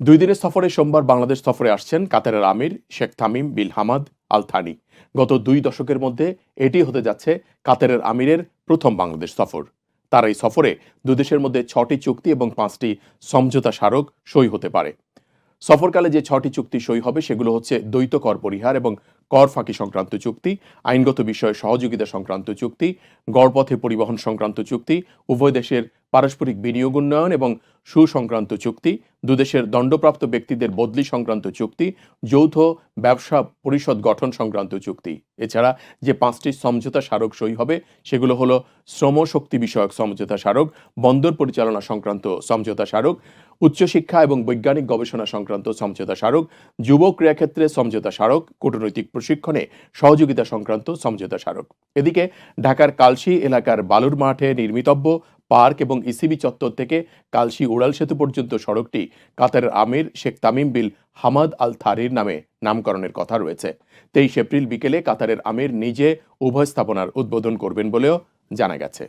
দুই দিনের সফরে সোমবার বাংলাদেশ সফরে আসছেন কাতারের Amir Sheikh Tamim bin Hamad Al Thani গত দুই দশকের মধ্যে এটি হতে যাচ্ছে কাতারের আমিরের প্রথম বাংলাদেশ সফর। তার এই সফরে দুদেশের মধ্যে ছটি চুক্তি এবং পাঁচটি সমঝোতা স্মারক সই হতে পারে। সফরকালে যে ছটি চুক্তি সই হবে, সেগুলো হচ্ছে দ্বৈত কর পরিহার এবং কর ফাঁকি সংক্রান্ত চুক্তি, আইনগত বিষয়ে সহযোগিতা সংক্রান্ত চুক্তি, গড়পথে পরিবহন সংক্রান্ত চুক্তি, উভয় দেশের পারস্পরিক বিনিয়োগ উন্নয়ন এবং সুসংক্রান্ত চুক্তি, দুদেশের দণ্ডপ্রাপ্ত ব্যক্তিদের বদলি সংক্রান্ত চুক্তি, যৌথ ব্যবসা পরিষদ গঠন সংক্রান্ত চুক্তি। এছাড়া যে পাঁচটি সমঝোতা স্মারক সই হবে, সেগুলো হলো শ্রম শক্তি বিষয়ক সমঝোতা স্মারক, বন্দর পরিচালনা সংক্রান্ত সমঝোতা স্মারক উচ্চশিক্ষা এবং বৈজ্ঞানিক গবেষণা সংক্রান্ত সমঝোতা স্মারক, যুব ক্রীড়াক্ষেত্রে সমঝোতা স্মারক, কূটনৈতিক প্রশিক্ষণে সহযোগিতা সংক্রান্ত সমঝোতা স্মারক। এদিকে, ঢাকার কালশি এলাকার বালুর মাঠে নির্মিতব্য পার্ক এবং ইসিবি চত্বর থেকে কালশি উড়াল সেতু পর্যন্ত সড়কটি কাতারের আমির Sheikh Tamim bin Hamad Al Thani নামে নামকরণের কথা রয়েছে। তেইশ এপ্রিল বিকেলে কাতারের আমির নিজে উভয় স্থাপনার উদ্বোধন করবেন বলেও জানা গেছে।